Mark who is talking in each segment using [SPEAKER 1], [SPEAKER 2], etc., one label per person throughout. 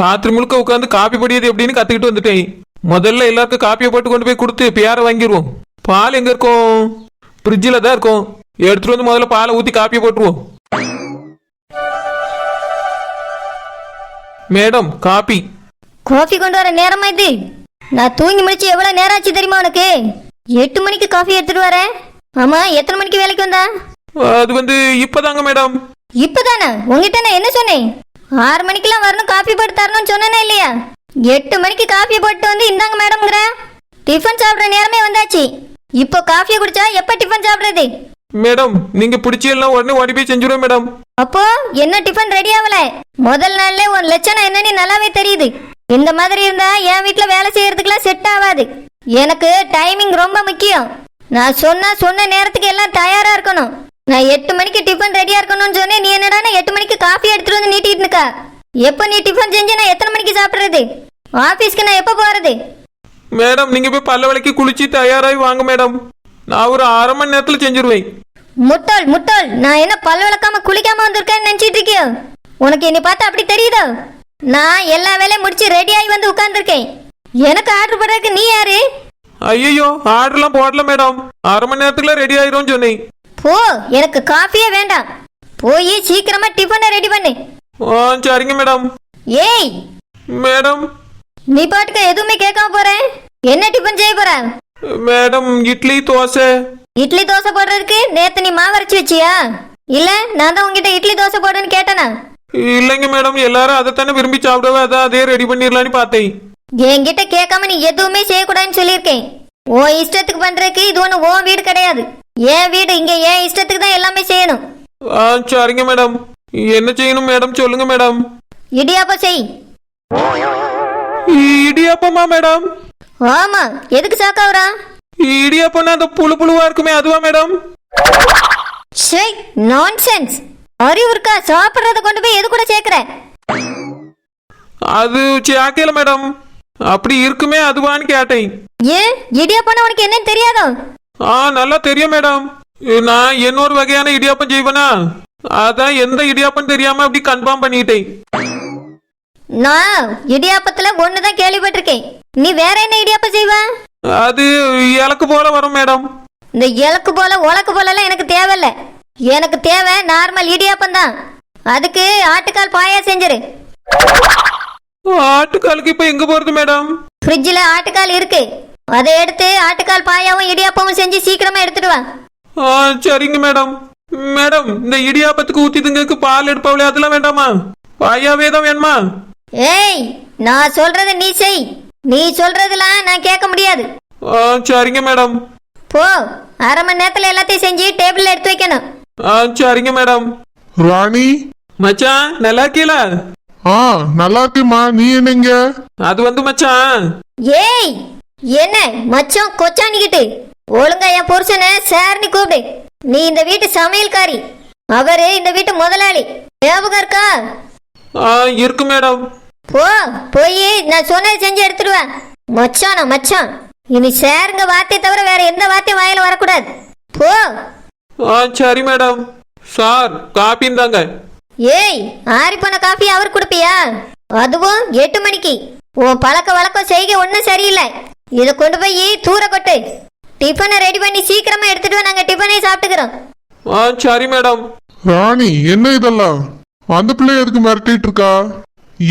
[SPEAKER 1] ராத்திரி முழுக்க உட்காந்து காப்பி படியது எப்படின்னு கத்துக்கிட்டு வந்துட்டேன். முதல்ல எல்லாருக்கும் காப்பியை போட்டு கொண்டு போய் கொடுத்து பேரை வாங்கிடுவோம் பால் எங்க இருக்கும்? ஃப்ரிட்ஜில் தான் இருக்கும். எடுத்துட்டு வந்து முதல்ல பாலை ஊற்றி காப்பியை போட்டுருவோம். மேடம் காப்பி
[SPEAKER 2] காஃபி கொண்டு வர நேரமா இது? நான் தூங்கி முடிச்சு எவ்வளவு நேரம் ஆச்சு தெரியுமா உனக்கு? எட்டு மணிக்கு காஃபி எடுத்துட்டு வரேன் ஆமா எத்தனை மணிக்கு வேலைக்கு வந்தா?
[SPEAKER 1] அது வந்து இப்பதாங்க மேடம்.
[SPEAKER 2] இப்பதானே? உங்ககிட்ட நான் என்ன சொன்னேன்? ஆறு மணிக்கெல்லாம் வரணும் காஃபி போட்டு தரணும்னு சொன்னேனா இல்லையா? எட்டு மணிக்கு காஃபி போட்டு வந்து இந்தாங்க மேடம்ங்கிற டிஃபன் சாப்பிட்ற நேரமே வந்தாச்சு. இப்போ காஃபியை குடிச்சா எப்போ டிஃபன் சாப்பிட்றது?
[SPEAKER 1] மேடம் நீங்க பிடிச்சி எல்லாம் உடனே ஓடி போய் செஞ்சுருவோம் மேடம்
[SPEAKER 2] அப்போ என்ன டிஃபன் ரெடி ஆகல? முதல் நாள்ல உன் லட்சணம் என்னன்னு நல்லாவே தெரியுது. இந்த மாதிரி இருந்தா என் வீட்ல வேலை செய்யறதுக்குலாம் செட் ஆகாது. எனக்கு டைமிங் ரொம்ப முக்கியம். நான் சொன்னா சொன்ன நேரத்துக்கு எல்லாம் தயாரா இருக்கணும். நான் எட்டு மணிக்கு டிஃபன் ரெடியா இருக்கணும்னு சொன்னேன். நீ என்னடான்னா எட்டு மணிக்கு காஃபி எடுத்துட்டு வந்து நீட்டிட்டு இருக்கா? எப்போ நீ டிஃபன் செஞ்சு நான் எத்தனை மணிக்கு சாப்பிடுறது? ஆபீஸ்க்கு நான் எப்போ போறது?
[SPEAKER 1] மேடம் நீங்க போய் பல்ல விளக்கி குளிச்சு தயாராகி வாங்க மேடம். நான் ஒரு அரை மணி நேரத்துல செஞ்சிருவேன்.
[SPEAKER 2] முட்டாள் முட்டாள். நான் என்ன பல் விளக்காம குளிக்காம வந்திருக்கேன்னு நினைச்சிட்டு இருக்கியோ? உனக்கு என்னை பார்த்தா அப்படி தெரியுதோ? நான் எல்லா வேலையும் முடிச்சு ரெடி ஆகி வந்து உட்கார்ந்துருக்கேன். எனக்கு ஆர்டர் பண்றதுக்கு நீ யாரு?
[SPEAKER 1] ஐயோ ஆர்டர்லாம் போடல மேடம். அரை மணி நேரத்துல ரெடி ஆயிரும் சொன்னேன்.
[SPEAKER 2] போ எனக்கு காஃபியே வேண்டாம். போய் சீக்கிரமா டிஃபனை ரெடி பண்ணு.
[SPEAKER 1] ஆ சரிங்க மேடம்.
[SPEAKER 2] ஏய்!
[SPEAKER 1] மேடம்.
[SPEAKER 2] நீ பாட்டுக்கு எதுவுமே கேட்காம போறேன் என்ன டிஃபன் செய்ய போற?
[SPEAKER 1] மேடம் இட்லி தோசை.
[SPEAKER 2] இட்லி தோசை போடுறதுக்கு நேத்து நீ மாவு அரைச்சு வச்சியா? இல்ல நான் தான் உங்ககிட்ட இட்லி தோசை போடுன்னு கேட்டேனா?
[SPEAKER 1] இல்லைங்க மேடம். எல்லாரும் அதைத்தானே விரும்பி சாப்பிடவே. அதான் அதே ரெடி பண்ணிடலான்னு பார்த்தேன்.
[SPEAKER 2] என்கிட்ட கேட்காம நீ எதுவுமே செய்யக்கூடாதுன்னு சொல்லியிருக்கேன். உன் இஷ்டத்துக்கு பண்றதுக்கு இது ஒண்ணு உன் வீடு கிடையாது. என் வீடு இங்க என் இஷ்டத்துக்கு தான் எல்லாமே செய்யணும்.
[SPEAKER 1] ஆ சரிங்க மேடம். என்ன செய்யணும் மேடம்? சொல்லுங்க மேடம்.
[SPEAKER 2] இடியாப்பம் செய்.
[SPEAKER 1] இடியாப்பமா மேடம்?
[SPEAKER 2] ஆமா எதுக்கு சாக்காவுரா
[SPEAKER 1] இடியாப்பம்னா அந்த புழு புழுவா இருக்குமே அதுவா மேடம்?
[SPEAKER 2] ஷே நான்சென்ஸ் அறிவு இருக்கா? சாப்பிடுறத கொண்டு போய் எது கூட சேர்க்கிற?
[SPEAKER 1] அது சாக்கையில மேடம். அப்படி இருக்குமே அதுவான்னு கேட்டேன்.
[SPEAKER 2] ஏன்? இடியாப்பம்னா உனக்கு என்னன்னு தெரியாதோ?
[SPEAKER 1] ஆ நல்லா தெரியும் மேடம். நான் இன்னொரு வகையான இடியாப்பம் செய்வேனா? அதான் எந்த இடியாப்பம் தெரியாம அப்படி கன்ஃபார்ம் பண்ணிட்டேன்.
[SPEAKER 2] நான் இடியாப்பத்துல ஒண்ணுதான் கேள்விப்பட்டிருக்கேன். நீ வேற என்ன இடியாப்பம் செய்வ?
[SPEAKER 1] அது இலக்கு போல வரும் மேடம்.
[SPEAKER 2] இந்த இலக்கு போல உலக்கு போலலாம் எனக்கு தேவையில்ல. எனக்கு தேவை நார்மல் இடியாப்பம் தான். அதுக்கு ஆட்டுக்கால் பாயா செஞ்சிரு.
[SPEAKER 1] ஆட்டுக்காலுக்கு இப்ப எங்க போறது மேடம்?
[SPEAKER 2] ஃப்ரிட்ஜில் ஆட்டுக்கால் இருக்கு. அதை எடுத்து ஆட்டுக்கால் பாயாவும் இடியாப்பமும் செஞ்சு சீக்கிரமா எடுத்துட்டு வா.
[SPEAKER 1] ஆ சரிங்க மேடம். மேடம் இந்த இடியாப்பத்துக்கு ஊத்தி திங்கக்கு பால் எடுப்பாவிலே அதெல்லாம் வேண்டாமா? பாயாவே தான் வேணுமா?
[SPEAKER 2] ஏய் நான் சொல்றத நீ செய். நீ சொல்றதெல்லாம் நான் கேட்க முடியாது.
[SPEAKER 1] ஆ சரிங்க மேடம்.
[SPEAKER 2] போ அரை மணி நேரத்துல எல்லாத்தையும் செஞ்சு டேபிள்ல எடுத்து வைக்கணும்.
[SPEAKER 1] ஆ சரிங்க மேடம்.
[SPEAKER 3] ராணி?
[SPEAKER 1] மச்சான் நல்லா இருக்கீல?
[SPEAKER 3] ஆ நல்லா இருக்குமா நீ என்னங்க?
[SPEAKER 1] அது வந்து மச்சான்.
[SPEAKER 2] ஏய் என்ன மச்சம் கொச்சானிக்கிட்டு? ஒழுங்கா என் புருஷனை சார்னு கூப்பிடு. நீ இந்த வீட்டு சமையல்காரி. அவரு இந்த வீட்டு முதலாளி. ஞாபகம் இருக்கா?
[SPEAKER 1] ஆ இருக்கு மேடம்.
[SPEAKER 2] போ போய் நான் சொன்னதை செஞ்சு எடுத்துட்டு வா மச்சானா மச்சான்? இனி சேருங்க வார்த்தையை தவிர வேற எந்த வார்த்தையும் வாயில வரக்கூடாது. போ.
[SPEAKER 1] ஆ சரி மேடம். சார் காப்பின்னு தாங்க.
[SPEAKER 2] ஏய் ஆறி போன காஃபி அவர் கொடுப்பியா? அதுவும் எட்டு மணிக்கு. உன் பழக்க வழக்கம் செய்க ஒன்றும் சரியில்லை. இதை கொண்டு போய் தூர கொட்டு. டிஃபனை ரெடி பண்ணி சீக்கிரமா எடுத்துட்டு நாங்க டிஃபனை சாப்பிட்டுக்கிறோம்.
[SPEAKER 1] ஆ சரி மேடம்.
[SPEAKER 3] ராணி என்ன இதெல்லாம்? அந்த பிள்ளை எதுக்கு மிரட்டிட்டு இருக்கா?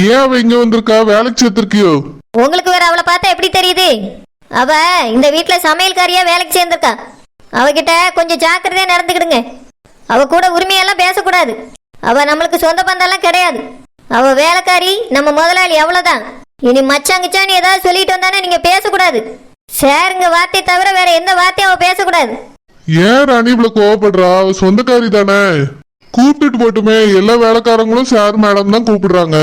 [SPEAKER 3] ஏன் அவ இங்க வந்திருக்கா? வேலைக்கு சேர்த்திருக்கியோ?
[SPEAKER 2] உங்களுக்கு வேற அவளை பார்த்தா எப்படி தெரியுது? அவ இந்த வீட்ல சமையல்காரியா வேலைக்கு சேர்ந்திருக்கா. அவகிட்ட கொஞ்சம் ஜாக்கிரதையா நடந்துக்கிடுங்க. அவ கூட உரிமையெல்லாம் பேசக்கூடாது. அவ நம்மளுக்கு சொந்த பந்தம்லாம் கிடையாது. அவ வேலைக்காரி நம்ம முதலாளி அவ்வளவுதான். இனி மச்சாங்கிச்சான்னு ஏதாவது சொல்லிட்டு வந்தானே நீங்க பேசக்கூடாது. சேருங்க வார்த்தையை தவிர வேற எந்த வார்த்தையும் அவ பேசக்கூடாது.
[SPEAKER 3] ஏன் ராணி இவ்வளவு கோவப்படுறா? அவ சொந்தக்காரி தானே. கூப்பிட்டுட்டு போட்டுமே எல்லா வேலைக்காரங்களும் சார் மேடம் தான் கூப்பிடுறாங்க.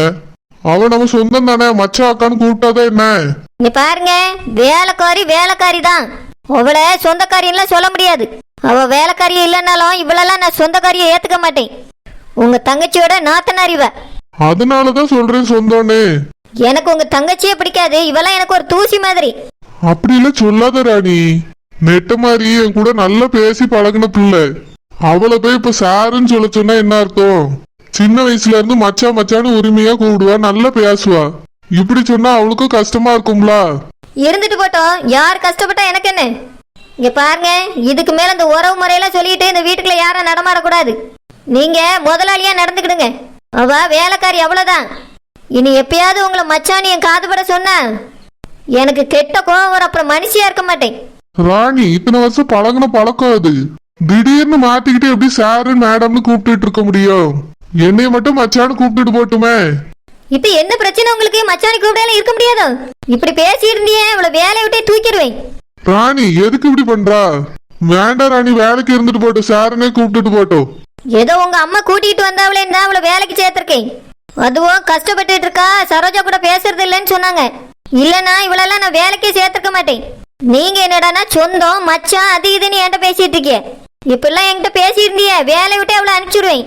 [SPEAKER 3] அவ நம்ம சொந்தம் தானே மச்சா அக்கான்னு கூப்பிட்டாதான் என்ன?
[SPEAKER 2] நீ பாருங்க வேலைக்காரி வேலைக்காரி தான். அவளை சொந்தக்காரியெல்லாம் சொல்ல முடியாது. அவ வேலைக்காரி இல்லைன்னாலும் இவளெல்லாம் நான் சொந்தக்காரியை ஏத்துக்க மாட்டேன். உங்க தங்கச்சியோட நாத்தனார் இவ.
[SPEAKER 3] அதனாலதான் சொல்றேன் சொந்தம்னு
[SPEAKER 2] எனக்கு உங்க தங்கச்சியே பிடிக்காது. இவெல்லாம் எனக்கு ஒரு தூசி மாதிரி.
[SPEAKER 3] அப்படிலாம் சொல்லாத ராணி. நெட்ட மாதிரி என் கூட நல்லா பேசி பழகுன பிள்ளை. அவளை போய் இப்ப சாருன்னு சொல்ல சொன்னா என்ன அர்த்தம்? சின்ன வயசுல இருந்து மச்சான் மச்சான்னு உரிமையா கூப்பிடுவா நல்லா பேசுவா. இப்படி சொன்னா அவளுக்கும் கஷ்டமா இருக்கும்ல?
[SPEAKER 2] இருந்துட்டு போட்டோம். யார் கஷ்டப்பட்டா எனக்கு என்ன? இங்க பாருங்க இதுக்கு மேல இந்த உறவு முறையெல்லாம் சொல்லிட்டு இந்த வீட்டுக்குள்ள யாரும் நடமாடக்கூடாது. நீங்க முதலாளியா நடந்துக்கிடுங்க. அவ வேலைக்காரி அவ்வளவுதான். இனி எப்பயாவது உங்களை மச்சான் என் காதுபட சொன்னா எனக்கு கெட்ட கோவம் வரும் அப்புறம் மனுஷியா இருக்க மாட்டேன்.
[SPEAKER 3] ராணி இத்தனை வருஷம் பழகுன பழக்கம் அது. திடீர்னு மாத்திக்கிட்டு எப்படி சாரு மேடம்னு கூப்பிட்டுட்டு இருக்க முடியும்? என்னைய மட்டும் மச்சான்னு கூப்பிட்டுட்டு போட்டுமே.
[SPEAKER 2] இப்ப என்ன பிரச்சனை உங்களுக்கு? மச்சானி கூப்பிடால இருக்க முடியாதோ? இப்படி பேசி இருந்தியே இவ்வளவு வேலையை விட்டே தூக்கிடுவேன்.
[SPEAKER 3] ராணி எதுக்கு இப்படி பண்றா? வேண்டாம் ராணி வேலைக்கு இருந்துட்டு போட்டோம் சாருனே கூப்பிட்டுட்டு போட்டோம்.
[SPEAKER 2] ஏதோ உங்க அம்மா கூட்டிட்டு வந்தாவளே தான் அவளை வேலைக்கு சேர்த்திருக்கேன். அதுவும் கஷ்டப்பட்டுட்டு இருக்கா சரோஜா கூட பேசுறது இல்லைன்னு சொன்னாங்க. இல்லனா இவளெல்லாம் நான் வேலைக்கே சேர்த்திருக்க மாட்டேன். நீங்க என்னடான்னா சொந்தம் மச்சான் அது இதுன்னு என்கிட்ட பேசிட்டு இருக்கீங்க இப்பெல்லாம் என்கிட்ட பேசியிருந்தியே வேலையை விட்டு அவளை அனுப்பிச்சிடுவேன்.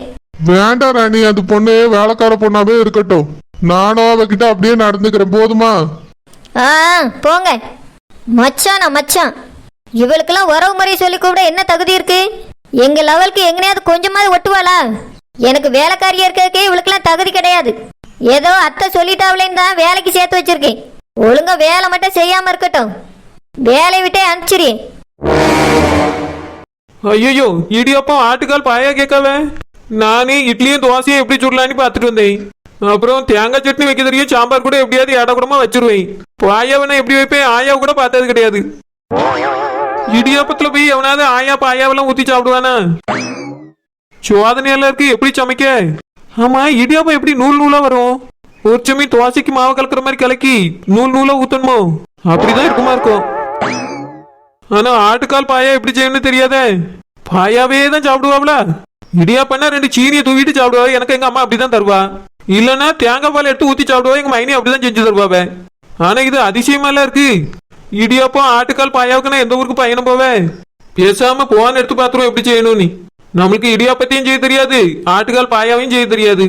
[SPEAKER 3] வேண்டாம் ராணி அந்த பொண்ணு வேலைக்கார பொண்ணாவே இருக்கட்டும். நானும் அவகிட்ட அப்படியே நடந்துக்கிறேன். போதுமா?
[SPEAKER 2] ஆ போங்க. மச்சானா மச்சான். இவளுக்கெல்லாம் உறவு முறை சொல்லி கூட என்ன தகுதி இருக்கு? எங்க லெவலுக்கு எங்கனையாவது கொஞ்சமாவது ஒட்டுவாளா? எனக்கு வேலைக்காரியா இருக்கறதுக்கே இவளுக்கெல்லாம் தகுதி கிடையாது. ஏதோ அத்தை சொல்லிட்டாவளேன்னு தான் வேலைக்கு சேர்த்து வச்சிருக்கேன். ஒழுங்கா வேலை மட்டும் செய்யாம இருக்கட்டும். வேலையை விட்டே அனுப்பிச்சிரு
[SPEAKER 1] ஐயோ இடியப்பா ஆட்டுக்கால் பாயா கேட்கவே நானே இட்லியும் தோசையும் எப்படி சுடலான்னு பார்த்துட்டு வந்தேன். அப்புறம் தேங்காய் சட்னி வைக்க தெரியும் சாம்பார் கூட எப்படியாவது இடக்கூடமா வச்சிருவேன். பாயாவனை எப்படி வைப்பேன்? ஆயாவை கூட பார்த்தது கிடையாது. இடியாப்பத்துல போய் எவனாவது ஆயா பாயாவெல்லாம் ஊத்தி சாப்பிடுவானா? சோதனையெல்லாம் இருக்கு எப்படி சமைக்க? ஆமா இடியாப்பம் எப்படி நூல் நூலா வரும்? ஒரு சமி தோசைக்கு மாவு கலக்குற மாதிரி கலக்கி நூல் நூலா ஊத்தணுமோ? அப்படிதான் இருக்குமா இருக்கும். ஆனா ஆட்டுக்கால் பாயா எப்படி செய்யணும்னு தெரியாதே. பாயாவே தான் சாப்பிடுவாப்ல. இடியாப்பன்னா ரெண்டு சீனியை தூவிட்டு சாப்பிடுவா எனக்கு எங்க அம்மா அப்படிதான் தருவா. இல்லனா தேங்காய் பால் எடுத்து ஊத்தி சாப்பிடுவா. எங்க மைனி அப்படிதான் செஞ்சு தருவாவே. ஆனா இது அதிசயமா எல்லாம் இருக்கு. இடியாப்பம் ஆட்டுக்கால் பாயாவுக்கு நான் எந்த ஊருக்கு பயணம் போவேன் பேசாம போன் எடுத்து பாத்துருவோம் எப்படி செய்யணும் நீ நம்மளுக்கு இடியாப்பத்தையும் செய்ய தெரியாது ஆட்டுக்கால் பாயாவையும் செய்ய தெரியாது.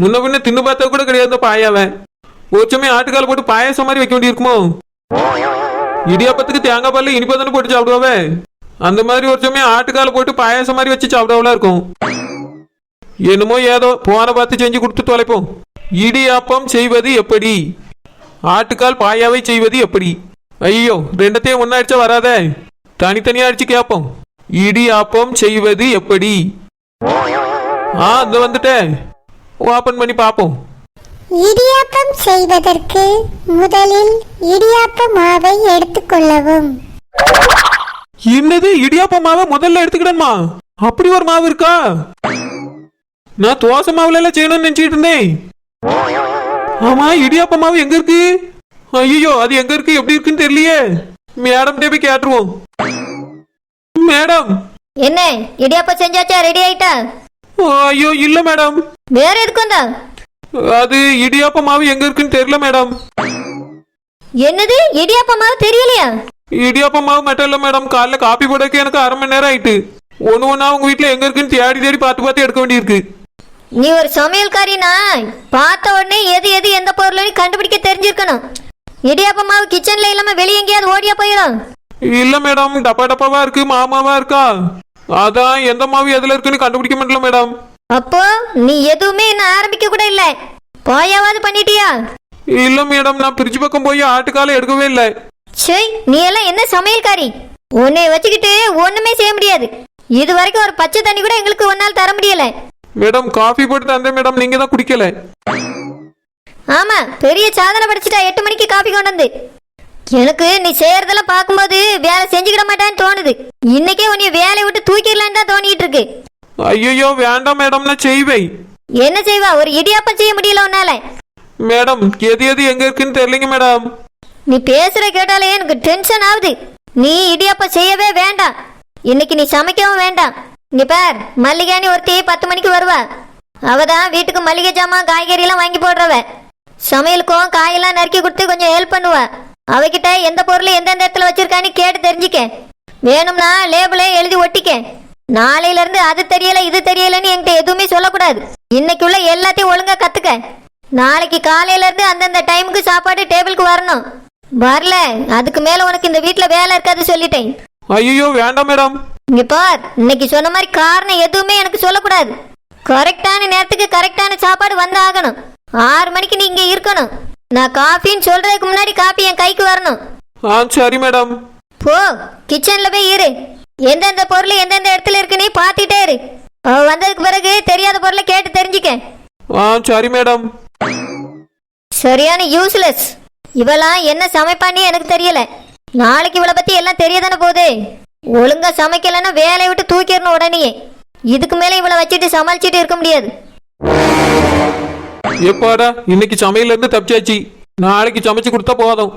[SPEAKER 1] முன்ன பின்ன தின்னு பார்த்தா கூட கிடையாது இந்த பாயாவை. ஒரு ஆட்டுக்கால் போட்டு பாயாசம் மாதிரி வைக்க வேண்டியிருக்குமோ? இடியாப்பத்துக்கு தேங்காய் பால்ல இனிப்பா தானே போட்டு சாப்பிடுவாவே? அந்த மாதிரி ஒருச்சமே ஆட்டுக்கால் போட்டு பாயாசம் மாதிரி வச்சு சாப்பிடாவளா இருக்கும். என்னமோ ஏதோ போன பார்த்து செஞ்சு கொடுத்து தொலைப்போம். இடியாப்பம் செய்வது எப்படி? ஆட்டுக்கால் பாயாவை செய்வது எப்படி? ஐயோ ரெண்டத்தையும் ஒண்ணா அடிச்சா வராதே. தனித்தனியா அடிச்சு கேட்போம் இடியாப்பம் செய்வது எப்படி? ஆ இந்த வந்துட்டேன் ஓபன் பண்ணி பார்ப்போம்
[SPEAKER 4] இடியாப்பம் செய்வதற்கு முதலில் இடியாப்ப மாவை எடுத்துக்கொள்ளவும்
[SPEAKER 1] என்னது? இடியாப்ப மாவை முதல்ல எடுத்துக்கிடணுமா? அப்படி ஒரு மாவு இருக்கா? நான் தோசை மாவுல எல்லாம் செய்யணும்னு நினைச்சிட்டு இருந்தேன். ஆமா இடியாப்ப மாவு எங்க இருக்கு? ஐயோ அது எங்க இருக்கு? எப்படி இருக்குன்னு தெரியலையே. மேடம் போய் கேட்டுருவோம். மேடம்.
[SPEAKER 2] என்ன இடியாப்பம் செஞ்சாச்சா? ரெடி ஆயிட்டா?
[SPEAKER 1] ஐயோ இல்ல மேடம்.
[SPEAKER 2] வேற எதுக்கு வந்தா?
[SPEAKER 1] அது இடியாப்ப மாவு எங்க இருக்குன்னு தெரியல மேடம்.
[SPEAKER 2] என்னது? இடியாப்பமாவு தெரியலையா?
[SPEAKER 1] இடியாப்ப மாவு மட்டும் இல்ல மேடம். காலைல காப்பி போடக்கு எனக்கு அரை மணி நேரம் ஆயிட்டு. ஒண்ணு ஒண்ணா உங்க வீட்டுல எங்க இருக்குன்னு தேடி தேடி பார்த்து பார்த்து எடுக்க வேண்டியிருக்கு.
[SPEAKER 2] நீ ஒரு சமையல்காரினா பார்த்த உடனே எது எது எந்த பொருள்னு கண்டுபிடிக்க தெரிஞ்சிருக்கணும். இடியாப்ப மாவு கிச்சன்ல இல்லாம வெளியே எங்கேயாவது ஓடியா போயிடும்
[SPEAKER 1] இல்ல மேடம் டப்பா டப்பாவா இருக்கு மாமாவா இருக்கா? அதான் எந்த மாவு எதுல இருக்குன்னு கண்டுபிடிக்க முடியல மேடம்.
[SPEAKER 2] அப்போ நீ எதுவுமே இன்னும் ஆரம்பிக்க கூட இல்ல. போயாவது பண்ணிட்டியா?
[SPEAKER 1] இல்ல மேடம் நான் பிரிட்ஜ் பக்கம் போய் ஆட்டுக்கால எடுக்கவே இல்லை.
[SPEAKER 2] சே நீ எல்லாம் என்ன சமையல்காரி? உன்னை வச்சுக்கிட்டு ஒண்ணுமே செய்ய முடியாது. இது வரைக்கும் ஒரு பச்சை தண்ணி கூட எங்களுக்கு ஒன்னால் தர முடியல.
[SPEAKER 1] மேடம் காஃபி போட்டு தந்தேன் மேடம் நீங்க தான் குடிக்கல.
[SPEAKER 2] ஆமா பெரிய சாதனை படிச்சுட்டா எட்டு மணிக்கு காப்பி கொண்டு வந்து. எனக்கு நீ செய்யறதெல்லாம் பார்க்கும்போது வேலை செஞ்சுக்கிட மாட்டான்னு தோணுது. இன்னைக்கே உன்னை வேலையை விட்டு தூக்கிடலான்னு தான் தோணிட்டு இருக்கு.
[SPEAKER 1] ஐயோ வேண்டாம் மேடம் நான் செய்வேன்.
[SPEAKER 2] என்ன செய்வா? ஒரு இடியாப்பம் செய்ய முடியல உன்னால?
[SPEAKER 1] மேடம் எது எது எங்க இருக்குன்னு தெரியலங்க மேடம்.
[SPEAKER 2] நீ பேசுற கேட்டாலே எனக்கு டென்ஷன் ஆகுது. நீ இடியாப்பம் செய்யவே வேண்டாம். இன்னைக்கு நீ சமைக்கவும் வேண்டாம். நீ பார் மல்லிகானி ஒருத்தி பத்து மணிக்கு வருவா. அவ தான் வீட்டுக்கு மல்லிகை ஜாமான் காய்கறி எல்லாம் வாங்கி போடுறவ. சமையலுக்கும் காயெல்லாம் நறுக்கி கொடுத்து கொஞ்சம் ஹெல்ப் பண்ணுவா. அவகிட்ட எந்த பொருள் எந்தெந்த இடத்துல வச்சிருக்கான்னு கேட்டு தெரிஞ்சுக்க. வேணும்னா லேபிளே எழுதி ஒட்டிக்க. நாளையில இருந்து அது தெரியல இது தெரியலன்னு என்கிட்ட எதுவுமே சொல்லக்கூடாது. இன்னைக்குள்ள எல்லாத்தையும் ஒழுங்கா கத்துக்க. நாளைக்கு காலையில இருந்து அந்தந்த டைமுக்கு சாப்பாடு டேபிளுக்கு வரணும். வரல அதுக்கு மேல உனக்கு இந்த வீட்ல வேலை இருக்காது சொல்லிட்டேன்.
[SPEAKER 1] ஐயோ வேண்டாம் மேடம்
[SPEAKER 2] இங்க பார் இன்னைக்கு சொன்ன மாதிரி காரணம் எதுவுமே எனக்கு சொல்லக்கூடாது. கரெக்டான நேரத்துக்கு கரெக்டான சாப்பாடு வந்து ஆகணும் ஆறு மணிக்கு நீ இங்க இருக்கணும். நான் காஃபின்னு சொல்றதுக்கு முன்னாடி காஃபி என் கைக்கு வரணும்.
[SPEAKER 1] ஆ சரி மேடம்.
[SPEAKER 2] போ கிச்சன்ல போய் இரு. எந்தெந்த பொருள் எந்தெந்த இடத்துல இருக்கு நீ பார்த்துட்டே இரு. அவ வந்ததுக்கு பிறகு தெரியாத பொருளை கேட்டு தெரிஞ்சுக்க.
[SPEAKER 1] ஆ சரி மேடம்.
[SPEAKER 2] சரியான யூஸ்லெஸ் இவளாம் என்ன சமைப்பான்னு எனக்கு தெரியல. நாளைக்கு இவளை பத்தி எல்லாம் தெரியதானே போகுது. ஒழுங்கா சமைக்கலைன்னா வேலையை விட்டு தூக்கிடணும் உடனே இதுக்கு மேல இவளை வச்சுட்டு சமாளிச்சுட்டு இருக்க முடியாது.
[SPEAKER 1] எப்பாடா? இன்னைக்கு சமையல இருந்து தப்பிச்சாச்சு. நாளைக்கு சமைச்சு கொடுத்தா போதும்.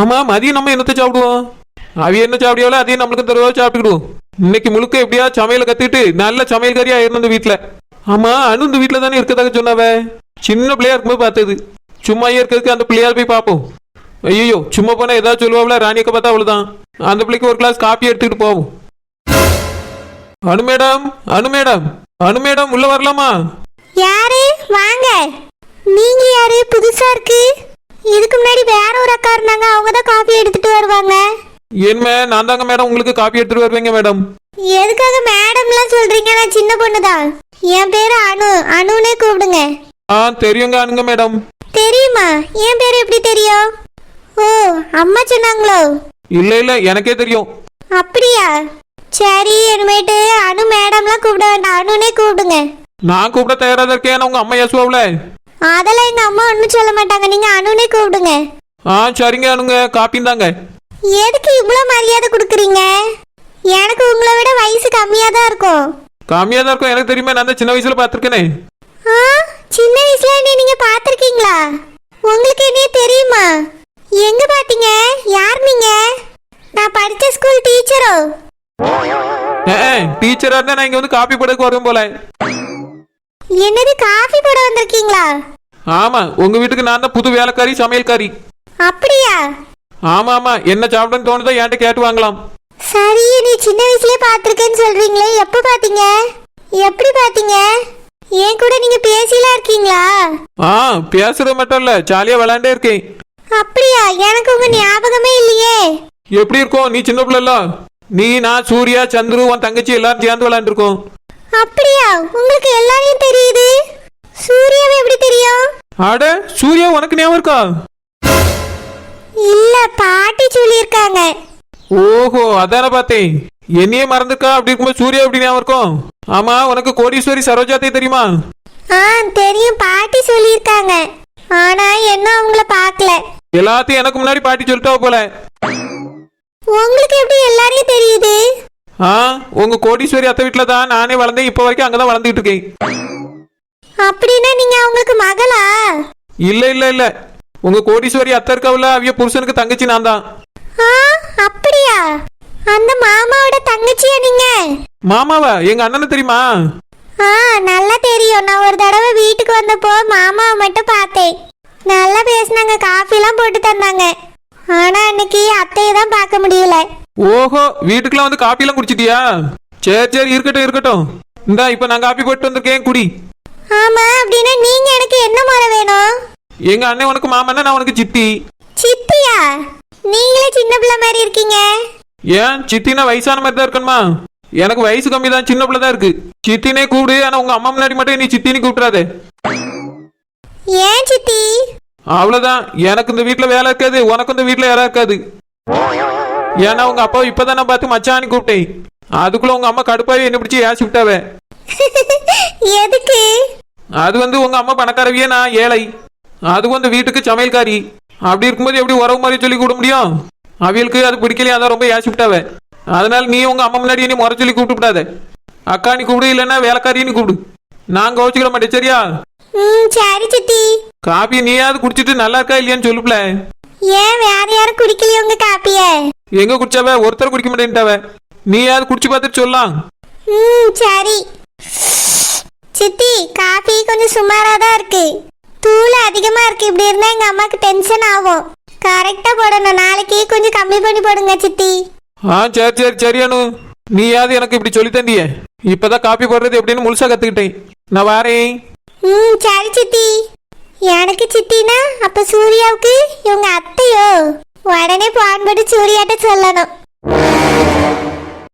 [SPEAKER 1] ஆமா மதியம் நம்ம என்னத்தை சாப்பிடுவோம்? அவ என்ன சாப்பிடியாலோ அதையும் நம்மளுக்கு தருவா சாப்பிட்டுக்கிடுவோம். இன்னைக்கு முழுக்க எப்படியா சமையல கத்துக்கிட்டு நல்ல சமையல் கறியா இருந்த வீட்டுல ஆமா அனு இந்த வீட்டுல தானே இருக்கதாக சொன்னாவ? சின்ன பிள்ளையா இருக்கும்போது பார்த்தது. சும்மா இருக்கிறதுக்கு அந்த பிள்ளையார் போய் பார்ப்போம். ஐயோ சும்மா போனா ஏதாவது சொல்லுவாங்களா ராணியக்க பார்த்தா அவ்வளவுதான். அந்த பிள்ளைக்கு ஒரு கிளாஸ் காப்பி எடுத்துக்கிட்டு போவோம். Anu madam Anu madam Anu madam உள்ள வரலாமா?
[SPEAKER 4] யாரு? வாங்க. நீங்க யாரு? புதுசா இருக்கு. இதுக்கு முன்னாடி வேற ஒரு அக்கா இருந்தாங்க. அவங்க தான் காஃபி எடுத்துட்டு வருவாங்க.
[SPEAKER 1] ஏன்மே நான் தாங்க மேடம் உங்களுக்கு காப்பி எடுத்துட்டு வருவீங்க மேடம்
[SPEAKER 4] எதுக்காக மேடம்லாம் சொல்றீங்க? நான் சின்ன பொண்ணு தான் என் பேரு அனு. அனுனே கூப்பிடுங்க.
[SPEAKER 1] ஆ தெரியுங்க அனுங்க மேடம்
[SPEAKER 4] தெரியுமா? என் பேரு எப்படி தெரியும்? ஓ அம்மா சொன்னாங்களோ?
[SPEAKER 1] இல்ல இல்ல எனக்கே தெரியும்.
[SPEAKER 4] அப்படியா? சரி இனிமேட்டு அனு மேடம்லாம் கூப்பிட வேண்டாம். அனுனே கூப்பிடுங்க.
[SPEAKER 1] நான் கூப்பிட தயாரா தான் இருக்கேன். உங்க அம்மா ஏசுவாவுல.
[SPEAKER 4] அதெல்லாம் எங்க அம்மா ஒன்றும் சொல்ல மாட்டாங்க. நீங்க அனுனே கூப்பிடுங்க.
[SPEAKER 1] ஆ சரிங்க அனுங்க. காப்பியும் தாங்க.
[SPEAKER 4] எதுக்கு இவ்வளோ மரியாதை கொடுக்குறீங்க? எனக்கு உங்களை விட வயசு கம்மியாக தான் இருக்கும்.
[SPEAKER 1] கம்மியா தான் இருக்கும். எனக்கு தெரியுமே நான் தான் சின்ன வயசுல பார்த்துருக்கேனே.
[SPEAKER 4] ஆ சின்ன வயசுல என்னை நீங்க பார்த்துருக்கீங்களா? உங்களுக்கு என்னைய தெரியுமா? எங்க பார்த்தீங்க? யார் நீங்க? நான் படிச்ச ஸ்கூல் டீச்சரோ
[SPEAKER 1] டீச்சரா இருந்தா நான் இங்க வந்து காப்பி போடக்கு வருவேன் போல.
[SPEAKER 4] என்னது காஃபி போட வந்திருக்கீங்களா?
[SPEAKER 1] ஆமா உங்க வீட்டுக்கு நான் தான் புது வேலைக்காரி சமையல்காரி.
[SPEAKER 4] அப்படியா?
[SPEAKER 1] ஆமா ஆமா என்ன சாப்பிடன்னு தோணுதோ என்கிட்ட கேட்டு வாங்கலாம்.
[SPEAKER 4] சரி நீ சின்ன வயசுலயே பார்த்துருக்கேன்னு சொல்றீங்களே எப்போ பார்த்தீங்க? எப்படி பார்த்தீங்க? என் கூட நீங்க பேசிலாம் இருக்கீங்களா?
[SPEAKER 1] ஆ பேசுறது மட்டும் இல்ல ஜாலியா விளையாண்டே இருக்கேன்.
[SPEAKER 4] அப்படியா? எனக்கு உங்க ஞாபகமே இல்லையே.
[SPEAKER 1] எப்படி இருக்கும் நீ சின்ன பிள்ளைல? நீ நான் சூர்யா சந்துரு உன் தங்கச்சி எல்லாரும் சேர்ந்து விளையாண்டுருக்கோம்.
[SPEAKER 4] அப்படியா? உங்களுக்கு எல்லாரையும் தெரியுது? சூர்யாவை எப்படி தெரியும்?
[SPEAKER 1] அட சூர்யா உனக்கு ஞாபகம் இருக்கா?
[SPEAKER 4] இல்ல பாட்டி சொல்லியிருக்காங்க.
[SPEAKER 1] ஓஹோ அதான பார்த்தேன். என்னையே மறந்துருக்கா அப்படி இருக்கும்போது சூர்யா எப்படி ஞாபகம் இருக்கும்? ஆமா உனக்கு கோடீஸ்வரி சரோஜாத்தை தெரியுமா?
[SPEAKER 4] ஆ தெரியும். பாட்டி சொல்லியிருக்காங்க. ஆனா என்ன அவங்கள பார்க்கல.
[SPEAKER 1] எல்லாத்தையும் எனக்கு முன்னாடி பாட்டி சொல்லிட்டா போல.
[SPEAKER 4] உங்களுக்கு எப்படி எல்லாரையும் தெரியுது?
[SPEAKER 1] ஆ? உங்க கோடீஸ்வரி அத்தை வீட்டில் தான் நானே வளர்ந்தேன். இப்போ வரைக்கும் அங்கதான் வளர்ந்துட்டு இருக்கேன்.
[SPEAKER 4] அப்படின்னா நீங்க அவங்களுக்கு மகளா?
[SPEAKER 1] இல்ல இல்ல இல்ல. உங்க கோடீஸ்வரி அத்தை இருக்காவில அவிய புருஷனுக்கு தங்கச்சி நான் தான்.
[SPEAKER 4] ஆ அப்படியா? அந்த மாமாவோட தங்கச்சியா நீங்க?
[SPEAKER 1] மாமாவா? எங்க அண்ணனு தெரியுமா?
[SPEAKER 4] ஆ நல்லா தெரியும். நான் ஒரு தடவை வீட்டுக்கு வந்தப்போ மாமாவை மட்டும் பார்த்தேன். நல்லா பேசினாங்க. காஃபிலாம் போட்டு தந்தாங்க. ஆனா அன்னைக்கு அத்தையை தான் பார்க்க முடியல.
[SPEAKER 1] ஓஹோ வீட்டுக்குலாம் வந்து காப்பிலாம் குடிச்சிட்டியா? சரி சரி இருக்கட்டும் இருக்கட்டும். இந்தா இப்போ நான் காப்பி போட்டு வந்திருக்கேன் குடி.
[SPEAKER 4] ஆமா அப்படின்னா நீங்க எனக்கு என்ன முறை வேணும்?
[SPEAKER 1] எங்க அண்ணன் உனக்கு மாமன்னா நான் உனக்கு சித்தி.
[SPEAKER 4] சித்தியா? நீங்களே சின்ன பிள்ளை மாதிரி இருக்கீங்க.
[SPEAKER 1] ஏன்? சித்தினா வயசான மாதிரி தான் இருக்கணுமா? எனக்கு வயசு கம்மி தான் சின்ன பிள்ளை தான் இருக்கு. சித்தினே கூப்பிடு ஆனா உங்க அம்மா முன்னாடி மட்டும் நீ சித்தின்னு கூப்பிடாதே
[SPEAKER 4] ஏன் சித்தி?
[SPEAKER 1] அவ்வளவுதான். எனக்கு இந்த வீட்ல வேலை இருக்காது உனக்கு இந்த வீட்ல வேலை இருக்காது. ஏன்னா உங்க அப்பா இப்பதான் பார்த்து மச்சான்னு கூப்பிட்டேன். அதுக்குள்ள உங்க அம்மா கடுப்பாவே என்ன பிடிச்சி ஏசி விட்டாவே.
[SPEAKER 4] எதுக்கு?
[SPEAKER 1] அது வந்து உங்க அம்மா பணக்காரவியே நான் ஏழை. அதுவும் அந்த வீட்டுக்கு சமையல்காரி. அப்படி இருக்கும்போது எப்படி உறவு மாதிரி சொல்லி கூப்பிட முடியும்? அவியலுக்கு அது பிடிக்கலையா அதான் ரொம்ப ஏசி விட்டாவே. அதனால நீ உங்க அம்மா முன்னாடி நீ முறை சொல்லி கூப்பிட்டு விடாத. அக்கா நீ கூப்பிடு இல்லைன்னா வேலைக்காரின்னு கூப்பிடு. நான் கவச்சிக்கிற மாட்டேன் சரியா?
[SPEAKER 4] ம் சரி சித்தி.
[SPEAKER 1] காப்பி நீயாவது குடிச்சிட்டு நல்லா இருக்கா இல்லையான்னு சொல்லுப்ல
[SPEAKER 4] ஏன் வேற யாரும் குடிக்கலையே உங்க காப்பிய?
[SPEAKER 1] எங்க குடிச்சாவ? ஒருத்தர் குடிக்க மாட்டேன்ட்டாவ. நீயாவது குடிச்சு பார்த்துட்டு சொல்லலாம்
[SPEAKER 4] ம் சரி. சித்தி காஃபி கொஞ்சம் சுமாரா தான் இருக்கு. தூள் அதிகமா இருக்கு. இப்படி இருந்தா எங்க அம்மாக்கு டென்ஷன் ஆகும். கரெக்டா போடணும். நாளைக்கு கொஞ்சம் கம்மி பண்ணி போடுங்க சித்தி.
[SPEAKER 1] ஆ சரி சரி சரி அனு. நீயாவது எனக்கு இப்படி சொல்லி தந்தியே. இப்பதான் காப்பி போடுறது எப்படின்னு முழுசா கத்துக்கிட்டேன். நான் வாரேன்.
[SPEAKER 4] ம் சரி சித்தி. எனக்கு சித்தினா அப்ப சூர்யாவுக்கு இவங்க அத்தையோ? உடனே பான் சூரியாட்ட சொல்லணும்.